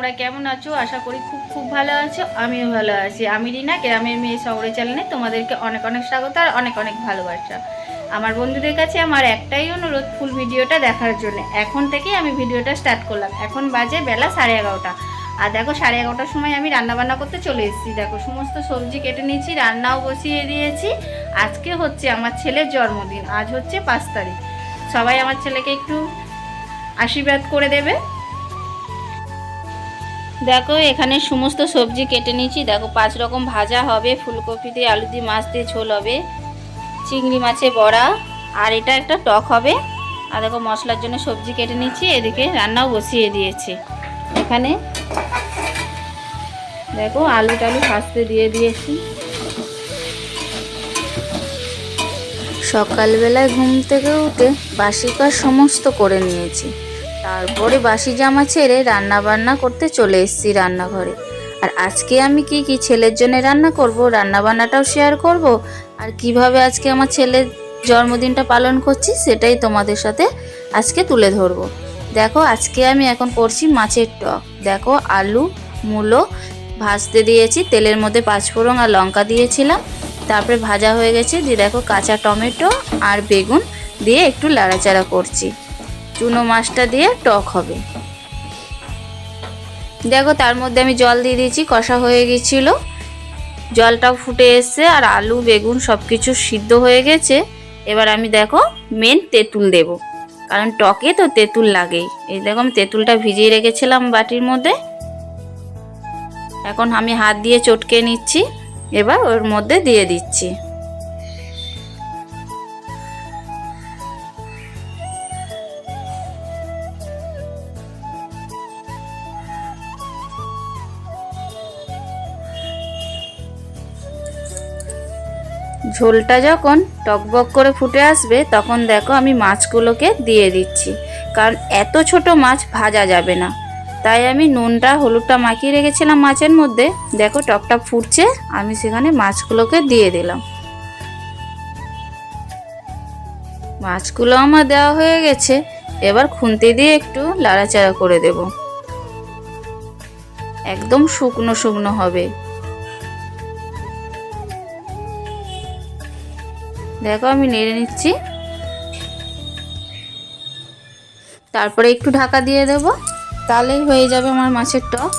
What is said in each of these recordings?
তোমরা কেমন আছো? আশা করি খুব খুব ভালো আছো। আমিও ভালো আছি। আমি রিনা, গ্রামের মেয়ে শহরে চ্যানেলে তোমাদেরকে অনেক অনেক স্বাগত আর অনেক অনেক ভালোবাসা। আমার বন্ধুদের কাছে আমার একটাই অনুরোধ ফুল ভিডিওটা দেখার জন্য। এখন থেকেই আমি ভিডিওটা স্টার্ট করলাম। এখন বাজে বেলা সাড়ে এগারোটা। আর দেখো, সাড়ে এগারোটার সময় আমি রান্না বান্না করতে চলে এসেছি। দেখো, সমস্ত সবজি কেটে নিয়েছি, রান্নাও বসিয়ে দিয়েছি। আজকে হচ্ছে আমার ছেলের জন্মদিন। আজ হচ্ছে পাঁচ তারিখ। সবাই আমার ছেলেকে একটু আশীর্বাদ করে দেবে। দেখো, এখানে সমস্ত সবজি কেটে নিয়েছি। দেখো, পাঁচ রকম ভাজা হবে, ফুলকপি দিয়ে, আলু দিয়ে, মাছ দিয়ে ঝোল হবে, চিংড়ি মাছে বড়া, আর এটা একটা টক হবে। আর দেখো, মশলার জন্য সবজি কেটে নিচ্ছি এদিকে রান্নাও বসিয়ে দিয়েছি। এখানে দেখো, আলু টালু ভাজতে দিয়ে দিয়েছি। সকালবেলায় ঘুম থেকে উঠে বাসি কাজ সমস্ত করে নিয়েছি। তারপরে বাসি জামা ছেড়ে রান্না বান্না করতে চলে এসেছি রান্নাঘরে। আর আজকে আমি কি কি ছেলের জন্য রান্না করব রান্না বান্নাটাও শেয়ার করব, আর কীভাবে আজকে আমার ছেলের জন্মদিনটা পালন করছি সেটাই তোমাদের সাথে আজকে তুলে ধরবো। দেখো, আজকে আমি এখন করছি মাছের টক। দেখো, আলু, মূলো ভাজতে দিয়েছি, তেলের মধ্যে পাঁচফোড়ন আর লঙ্কা দিয়েছিলাম। তারপরে ভাজা হয়ে গেছে, দিয়ে দেখো কাঁচা টমেটো আর বেগুন দিয়ে একটু লাড়াচাড়া করছি। চুনো মাছটা দিয়ে টক হবে। দেখো, তার মধ্যে আমি জল দিয়ে দিয়েছি, কষা হয়ে গেছিল। জলটাও ফুটে এসছে, আর আলু, বেগুন সব কিছু সিদ্ধ হয়ে গেছে। এবার আমি দেখো মেন তেঁতুল দেব। কারণ টকে তো তেঁতুল লাগেই। এই দেখো, আমি তেঁতুলটা ভিজিয়ে রেখেছিলাম বাটির মধ্যে। এখন আমি হাত দিয়ে চটকে নিচ্ছি। এবার ওর মধ্যে দিয়ে দিচ্ছি। ঝোলটা যখন টকবক করে ফুটে আসবে, তখন দেখো আমি মাছগুলোকে দিয়ে দিচ্ছি। কারণ এত ছোট মাছ ভাজা যাবে না। তাই আমি নুনটা, হলুদটা মাখিয়ে রেখেছিলাম মাছের মধ্যে। দেখো টকটা ফুটছে, আমি সেখানে মাছগুলোকে দিয়ে দিলাম। মাছগুলো আমার দেওয়া হয়ে গেছে। এবার খুন্তি দিয়ে একটু লাড়াচাড়া করে দেব। একদম শুকনো শুকনো হবে। দেখো, আমি নেড়ে নিচ্ছি। তারপরে একটু ঢাকা দিয়ে দেব, তাহলেই হয়ে যাবে আমার মাছের টক।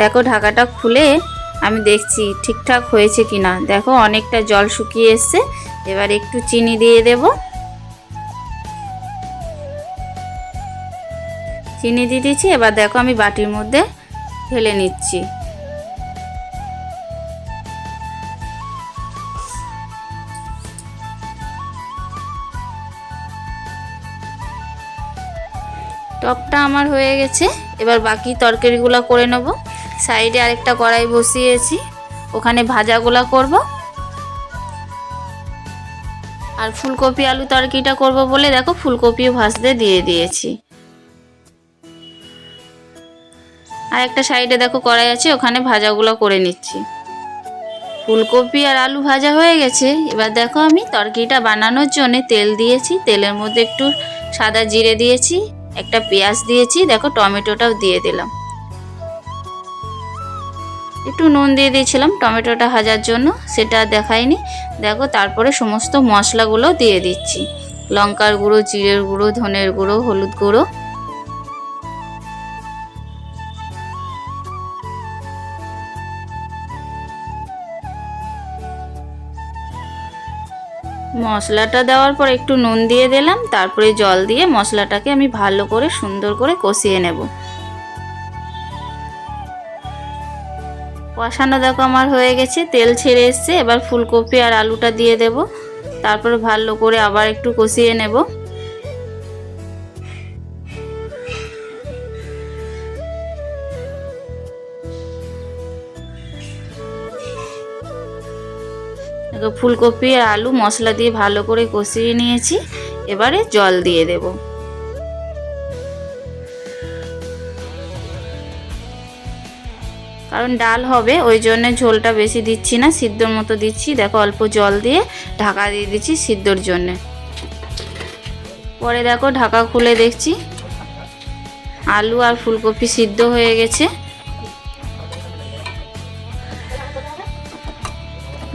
দেখো, ঢাকাটা খুলে আমি দেখছি ঠিকঠাক হয়েছে কিনা। দেখো, অনেকটা জল শুকিয়ে এসছে। এবার একটু চিনি দিয়ে দেব। চিনি দিয়ে দিচ্ছি, এবার দেখো, আমি বাটির মধ্যে ঢেলে নিচ্ছি। টকটা আমার হয়ে গেছে। এবার বাকি তরকারিগুলো করে নেব। সাইডে আরেকটা কড়াই বসিয়েছি। ওখানে ভাজাগুলো করব। আর ফুলকপি আলু তরকারিটা করব বলে দেখো ফুলকপিও ভাজতে দিয়ে দিয়েছি। আর একটা সাইডে দেখো কড়াই আছে, ওখানে ভাজাগুলো করে নিচ্ছি। ফুলকপি আর আলু ভাজা হয়ে গেছে। এবার দেখো আমি তরকারিটা বানানোর জন্য তেল দিয়েছি। তেলের মধ্যে একটু সাদা জিরে দিয়েছি। একটা পেঁয়াজ দিয়েছি, দেখো টমেটোটাও দিয়ে দিলাম। একটু নুন দিয়ে দিয়েছিলাম, টমেটোটা ভাজার জন্য, সেটা দেখাইনি। দেখো তারপরে সমস্ত মশলাগুলো দিয়ে দিচ্ছি। লঙ্কার গুঁড়ো, জিরের গুঁড়ো, ধনের গুঁড়ো, হলুদ গুঁড়ো। মশলাটা দেওয়ার পর একটু নুন দিয়ে দিলাম, তারপরে জল দিয়ে মশলাটাকে আমি ভালো করে সুন্দর করে কষিয়ে নেব। কষানো দেখো আমার হয়ে গেছে, তেল ছেড়ে এসছে, এবার ফুলকপি আর আলুটা দিয়ে দেব, তারপর ভালো করে আবার একটু কষিয়ে নেব। ফুলকপি আর আলু মশলা দিয়ে ভালো করে কষিয়ে নিয়েছি। এবারে জল দিয়ে দেব। কারণ ডাল হবে, ওই জন্য ঝোলটা বেশি দিচ্ছি না, সিদ্ধর মতো দিচ্ছি। দেখো অল্প জল দিয়ে ঢাকা দিয়ে দিচ্ছি সিদ্ধর জন্যে। পরে দেখো ঢাকা খুলে দেখছি। আলু আর ফুলকপি সিদ্ধ হয়ে গেছে।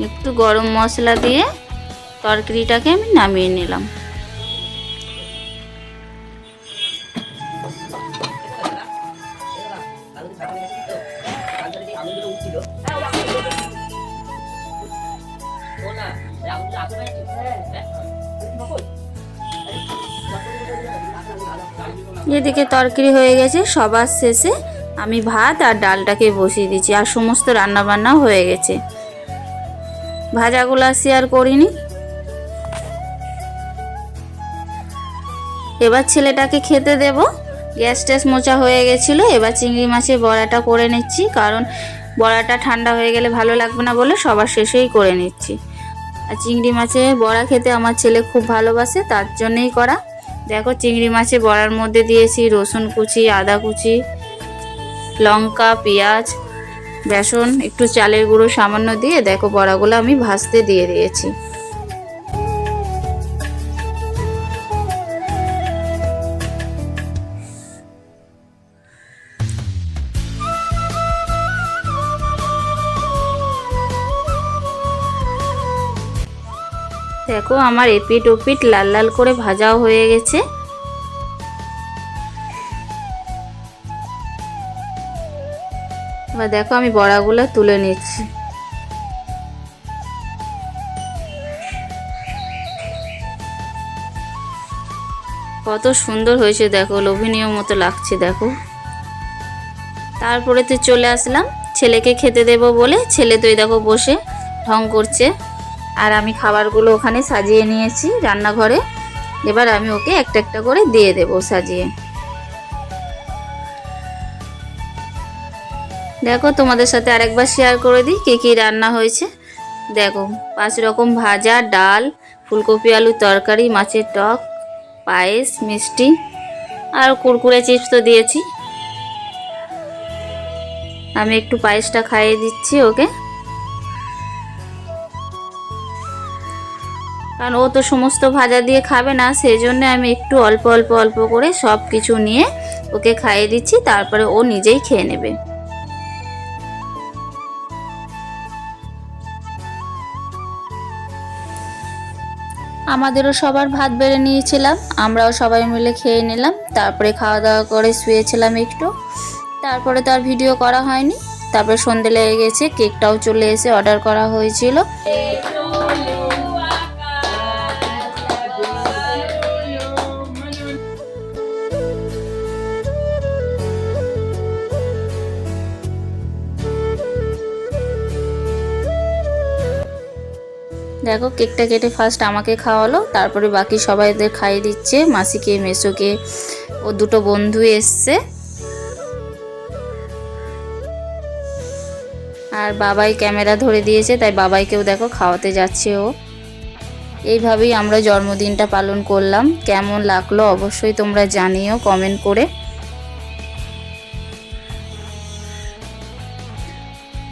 একটু গরম মশলা দিয়ে তরকারিটাকে আমি নামিয়ে নিলাম। এদিকে তরকারি হয়ে গেছে, সবার শেষে আমি ভাত আর ডালটাকে বসিয়ে দিচ্ছি, আর সমস্ত রান্না বান্না হয়ে গেছে। ভাজাগুলো শেয়ার করিনি। এবার ছেলেটাকে খেতে দেব। গ্যাস ট্যাস মোচা হয়ে গেছিল, এবার চিংড়ি মাছের বড়াটা করে নিচ্ছি, কারণ বড়াটা ঠান্ডা হয়ে গেলে ভালো লাগবে না বলে সবার শেষেই করে নিচ্ছি। আর চিংড়ি মাছের বড়া খেতে আমার ছেলে খুব ভালোবাসে, তার জন্যই করা। দেখো, চিংড়ি মাছে বড়ার মধ্যে দিয়েছি রসুন কুচি, আদা কুচি, লঙ্কা, পেঁয়াজ বেসন, একটু চালের গুঁড়ো সামান্য দিয়ে দেখো বড়াগুলো আমি ভাজতে দিয়ে দিয়েছি। দেখো আমার এপিট ওপিট লাল লাল করে ভাজাও হয়ে গেছে। এবার দেখো আমি বড়াগুলো তুলে নিচ্ছি। কত সুন্দর হয়েছে দেখো, লোভনীয় মতো লাগছে দেখো। তারপরে তো চলে আসলাম, ছেলেকে খেতে দেব বলে, ছেলে তো দেখো বসে ঢং করছে। আর আমি খাবারগুলো ওখানে সাজিয়ে নিয়েছি রান্নাঘরে। এবার আমি ওকে একটা একটা করে দিয়ে দেবো সাজিয়ে। দেখো, তোমাদের সাথে আরেকবার শেয়ার করে দিই কী কী রান্না হয়েছে। দেখো, পাঁচ রকম ভাজা, ডাল, ফুলকপি, আলু তরকারি, মাছের টক, পায়েস, মিষ্টি, আর কুরকুরে চিপস তো দিয়েছি। আমি একটু পায়েসটা খাইয়ে দিচ্ছি ওকে। কারণ ও তো সমস্ত ভাজা দিয়ে খাবে না সেই জন্য আমি একটু অল্প অল্প অল্প করে সব কিছু নিয়ে ওকে খাইয়ে দিচ্ছি, তারপরে ও নিজেই খেয়ে নেবে। আমাদেরও সবার ভাত বেড়ে নিয়েছিলাম, আমরাও সবাই মিলে খেয়ে নিলাম, তারপরে খাওয়া দাওয়া করে শুয়েছিলাম একটু। তারপরে তো আর ভিডিও করা হয়নি, তারপরে সন্ধে লেগে গেছে, কেকটাও চলে এসে অর্ডার করা হয়েছিল। দেখো, কেকটা কেটে ফার্স্ট আমাকে খাওয়ালো, তারপরে বাকি সবাইদের খাইয়ে দিচ্ছে। মাসিকে, মেসোকে, ও দুটো বন্ধু এসছে। আর বাবাই ক্যামেরা ধরে দিয়েছে, তাই বাবাইকেও দেখো খাওয়াতে যাচ্ছে ও। এইভাবেই আমরা জন্মদিনটা পালন করলাম। কেমন লাগল অবশ্যই তোমরা জানিও কমেন্ট করে।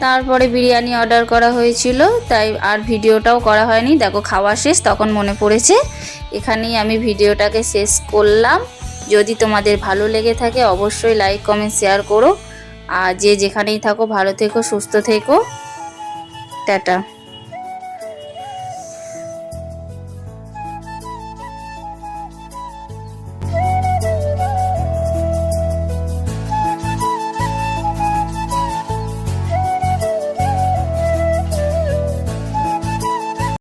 তারপরে বিরিয়ানি অর্ডার করা হয়েছিল, তাই আর ভিডিওটাও করা হয়নি। দেখো, খাওয়া শেষ, তখন মনে পড়েছে। এখানেই আমি ভিডিওটাকে শেষ করলাম। যদি তোমাদের ভালো লেগে থাকে, অবশ্যই লাইক কমেন্ট শেয়ার করো। আর যে যেখানেই থাকো, ভালো থেকো, সুস্থ থেকো। টাটা।